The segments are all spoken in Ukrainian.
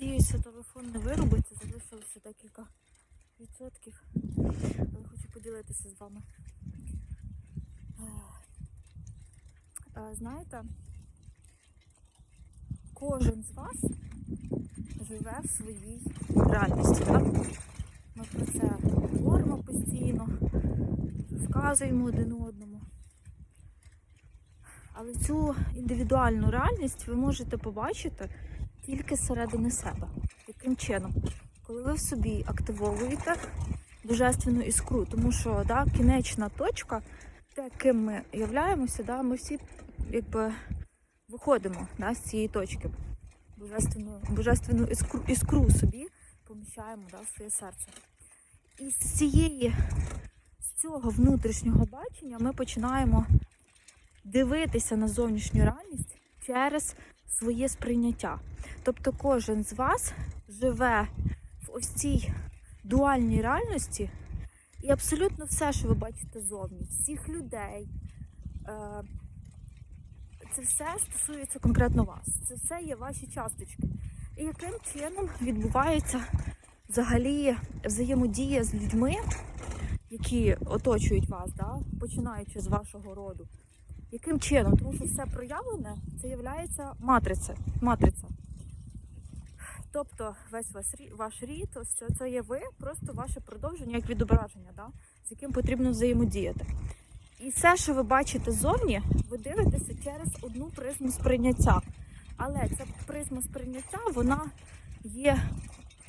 Надіюся, телефон не виробиться, залишилося декілька відсотків. Але хочу поділитися з вами. Знаєте, кожен з вас живе в своїй реальності. Так? Ми про це говоримо постійно, вказуємо один одному. Але цю індивідуальну реальність ви можете побачити тільки зсередини себе. Яким чином? Коли ви в собі активовуєте божественну іскру, тому що да, кінечна точка, те, ким ми являємося, да, ми всі якби виходимо да, з цієї точки. Божественну, божественну іскру, іскру собі поміщаємо да, в своє серце. І з цієї, з цього внутрішнього бачення ми починаємо дивитися на зовнішню реальність через своє сприйняття. Тобто кожен з вас живе в ось цій дуальній реальності, і абсолютно все, що ви бачите зовні, всіх людей, е, це все стосується конкретно вас. Це все є ваші часточки. І яким чином відбувається взагалі взаємодія з людьми, які оточують вас, да? починаючи з вашого роду. Яким чином? Тому що все проявлене це є матриця. матриця. Тобто весь ваш рід, ось це, є ви, просто ваше продовження як відображення, да? з яким потрібно взаємодіяти. І все, що ви бачите зовні, ви дивитеся через одну призму сприйняття. Але ця призма сприйняття, вона є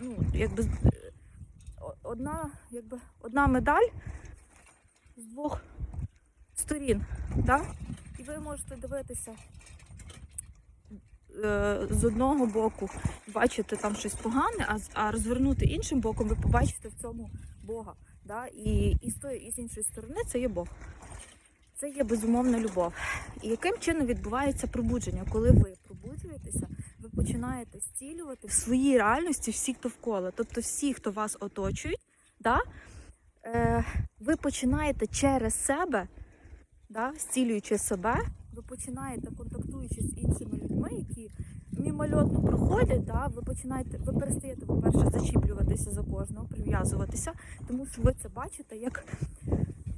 ну, якби е, одна, якби, одна медаль з двох сторін. Да? І ви можете дивитися е, з одного боку, бачите там щось погане, а, а розвернути іншим боком, ви побачите в цьому Бога. Да? І, і, з тої, і з іншої сторони це є Бог. Це є безумовна любов. І яким чином відбувається пробудження? Коли ви пробуджуєтеся, ви починаєте зцілювати в своїй реальності всіх довкола. Тобто всі, хто вас оточують, да? е, ви починаєте через себе, да? зцілюючи себе, ви починаєте контактуючи з іншими людьми, які мімольотно проходять, да? ви починаєте, ви перестаєте, по-перше, зачіплюватися за кожного, прив'язуватися, тому що ви це бачите як,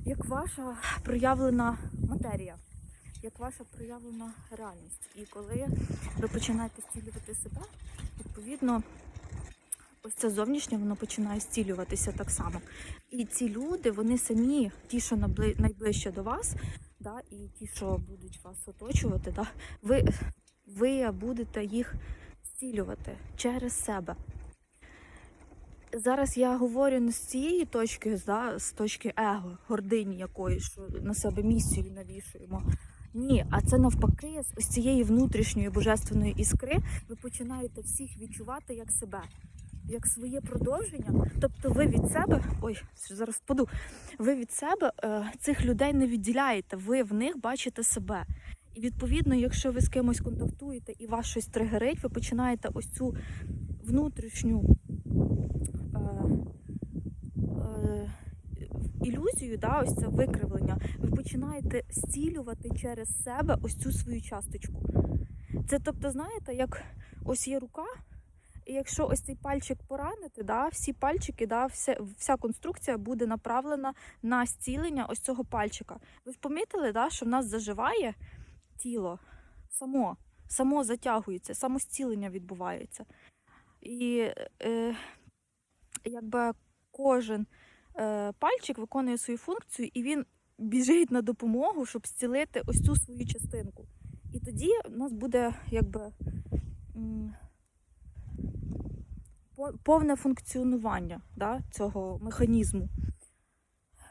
як ваша проявлена матерія, як ваша проявлена реальність. І коли ви починаєте зцілювати себе, відповідно, ось це зовнішнє воно починає зцілюватися так само. І ці люди, вони самі, ті, що найближче до вас, да, і ті, що будуть вас оточувати, да, ви, ви будете їх зцілювати через себе. Зараз я говорю не з цієї точки, да, з точки его, гордині якої, що на себе місію навішуємо. Ні, а це навпаки, з ось цієї внутрішньої божественної іскри ви починаєте всіх відчувати як себе, як своє продовження. Тобто ви від себе, ой, зараз впаду, ви від себе е, цих людей не відділяєте, ви в них бачите себе. І відповідно, якщо ви з кимось контактуєте і вас щось тригерить, ви починаєте ось цю внутрішню е, е, ілюзію, да, ось це викривлення, ви починаєте зцілювати через себе ось цю свою часточку. Це тобто, знаєте, як ось є рука, і якщо ось цей пальчик поранити, да, всі пальчики, да, вся, вся конструкція буде направлена на зцілення ось цього пальчика. Ви ж помітили, да, що в нас заживає тіло само, само затягується, само зцілення відбувається. І е, якби кожен е, пальчик виконує свою функцію, і він біжить на допомогу, щоб зцілити ось цю свою частинку. І тоді у нас буде якби повне функціонування да, цього механізму.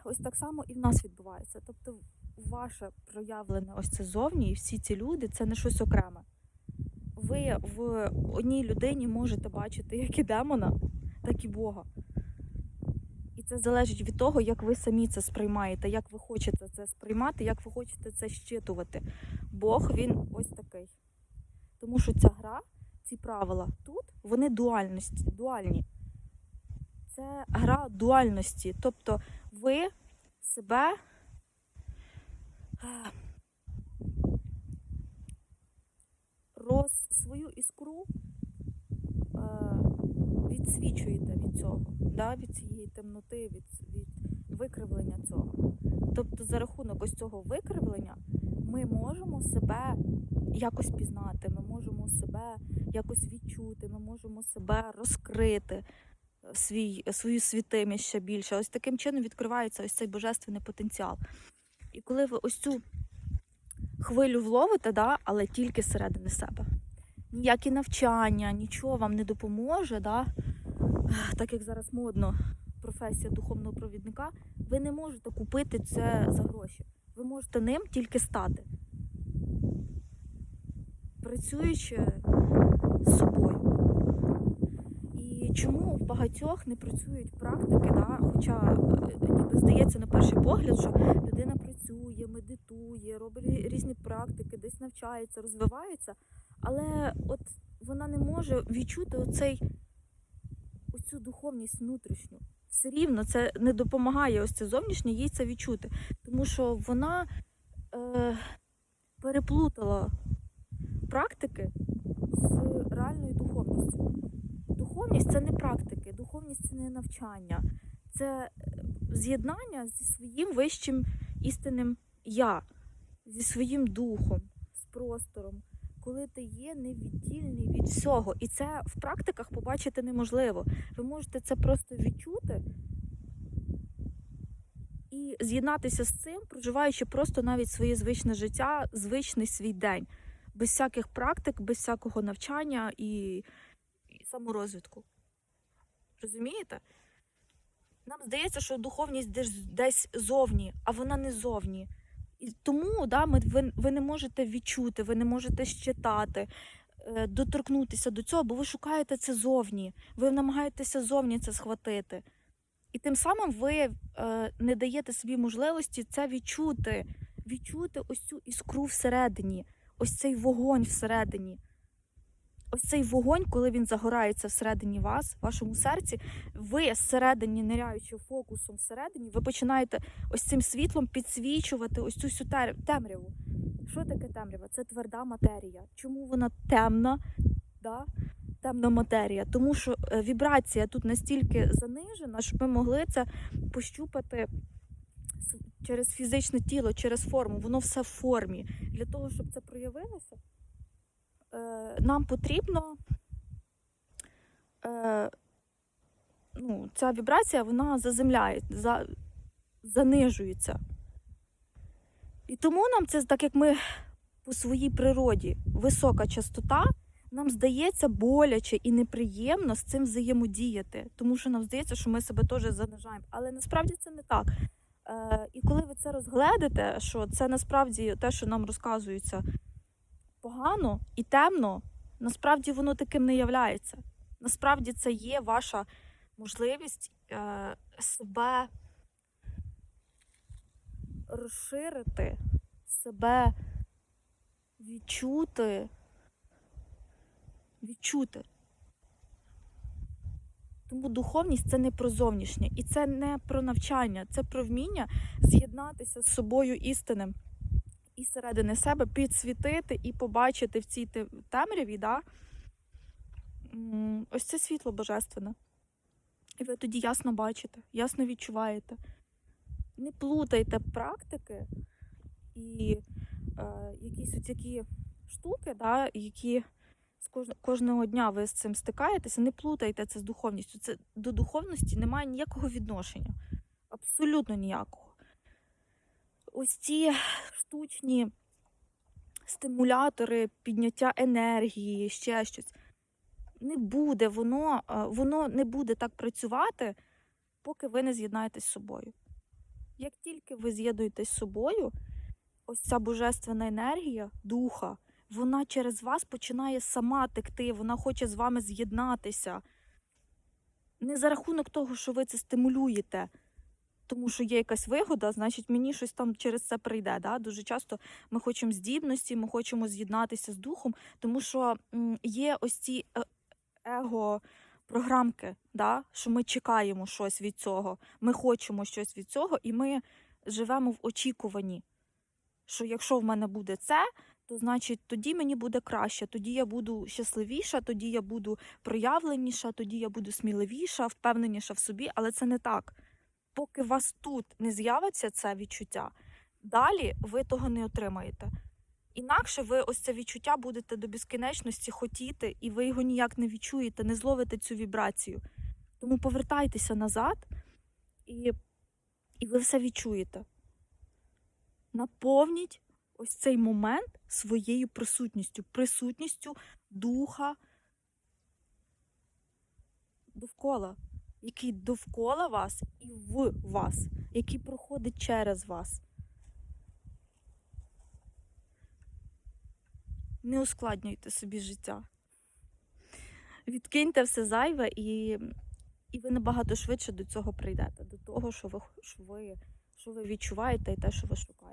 Ось так само і в нас відбувається. Тобто, ваше проявлене ось це зовні, і всі ці люди це не щось окреме. Ви в одній людині можете бачити як і демона, так і Бога. І це залежить від того, як ви самі це сприймаєте, як ви хочете це сприймати, як ви хочете це щитувати. Бог він ось такий. Тому що ця гра, ці правила тут, вони дуальності, дуальні. Це гра дуальності. Тобто ви себе е, роз свою іскру е, підсвічуєте від цього, да, від цієї темноти, від, від викривлення цього. Тобто, за рахунок ось цього викривлення ми можемо себе якось пізнати, ми можемо себе якось відчути, ми можемо себе розкрити, свій, свою світимість ще більше. Ось таким чином відкривається ось цей божественний потенціал. І коли ви ось цю хвилю вловите, да, але тільки зсередини себе. Ніякі навчання, нічого вам не допоможе, да, так як зараз модно професія духовного провідника, ви не можете купити це за гроші. Можете ним тільки стати. Працюючи з собою. І чому в багатьох не працюють практики, да? хоча е, ніби здається на перший погляд, що людина працює, медитує, робить різні практики, десь навчається, розвивається, але от вона не може відчути оцей, оцю духовність внутрішню. Все рівно це не допомагає ось це зовнішнє їй це відчути, тому що вона е, переплутала практики з реальною духовністю. Духовність це не практики, духовність це не навчання, це е, з'єднання зі своїм вищим істинним я, зі своїм духом, з простором, коли ти є невіддільний від всього. І це в практиках побачити неможливо. Ви можете це просто відчути і з'єднатися з цим, проживаючи просто навіть своє звичне життя, звичний свій день, без всяких практик, без всякого навчання і, і саморозвитку. Розумієте? Нам здається, що духовність десь, зовні, а вона не зовні. Тому да, ми, ви, ви не можете відчути, ви не можете щитати, е, доторкнутися до цього, бо ви шукаєте це зовні. Ви намагаєтеся зовні це схватити. І тим самим ви е, не даєте собі можливості це відчути, відчути ось цю іскру всередині, ось цей вогонь всередині. Ось цей вогонь, коли він загорається всередині вас, в вашому серці, ви зсередині, ниряючи фокусом всередині, ви починаєте ось цим світлом підсвічувати ось цю всю темряву. Що таке темрява? Це тверда матерія. Чому вона темна? Да? Темна матерія, тому що е, вібрація тут настільки занижена, щоб ми могли це пощупати через фізичне тіло, через форму. Воно все в формі. Для того, щоб це проявилося, нам потрібно. Е, ну, ця вібрація вона заземляє, за, занижується. І тому нам це, так як ми по своїй природі висока частота, нам здається боляче і неприємно з цим взаємодіяти, тому що нам здається, що ми себе теж занижаємо. Але насправді це не так. Е, і коли ви це розгледите, що це насправді те, що нам розказується погано і темно, насправді воно таким не являється. Насправді це є ваша можливість е, себе розширити, себе відчути, відчути. Тому духовність це не про зовнішнє, і це не про навчання, це про вміння з'єднатися з собою істинним і середини себе підсвітити і побачити в цій темряві, да, ось це світло божественне. І ви тоді ясно бачите, ясно відчуваєте. Не плутайте практики і е, якісь такі штуки, да, які з кож- кожного дня ви з цим стикаєтеся, не плутайте це з духовністю. Це до духовності немає ніякого відношення. Абсолютно ніякого. Ось ці штучні стимулятори, підняття енергії, ще щось. Не буде воно, е, воно не буде так працювати, поки ви не з'єднаєтесь з собою. Як тільки ви з'єднуєтесь з собою, ось ця божественна енергія, духа, вона через вас починає сама текти, вона хоче з вами з'єднатися. Не за рахунок того, що ви це стимулюєте, тому що є якась вигода, значить мені щось там через це прийде. Да? Дуже часто ми хочемо здібності, ми хочемо з'єднатися з духом, тому що є ось ці е, его-програмки, да? що ми чекаємо щось від цього, ми хочемо щось від цього, і ми живемо в очікуванні, що якщо в мене буде це, то значить тоді мені буде краще, тоді я буду щасливіша, тоді я буду проявленіша, тоді я буду сміливіша, впевненіша в собі, але це не так. Поки у вас тут не з'явиться це відчуття, далі ви того не отримаєте. Інакше ви ось це відчуття будете до безкінечності хотіти, і ви його ніяк не відчуєте, не зловите цю вібрацію. Тому повертайтеся назад, і, і ви все відчуєте. Наповніть ось цей момент своєю присутністю, присутністю духа довкола, який довкола вас і в вас, який проходить через вас. Не ускладнюйте собі життя. Відкиньте все зайве, і, і ви набагато швидше до цього прийдете, до того, що ви, що ви, що ви відчуваєте, і те, що ви шукаєте.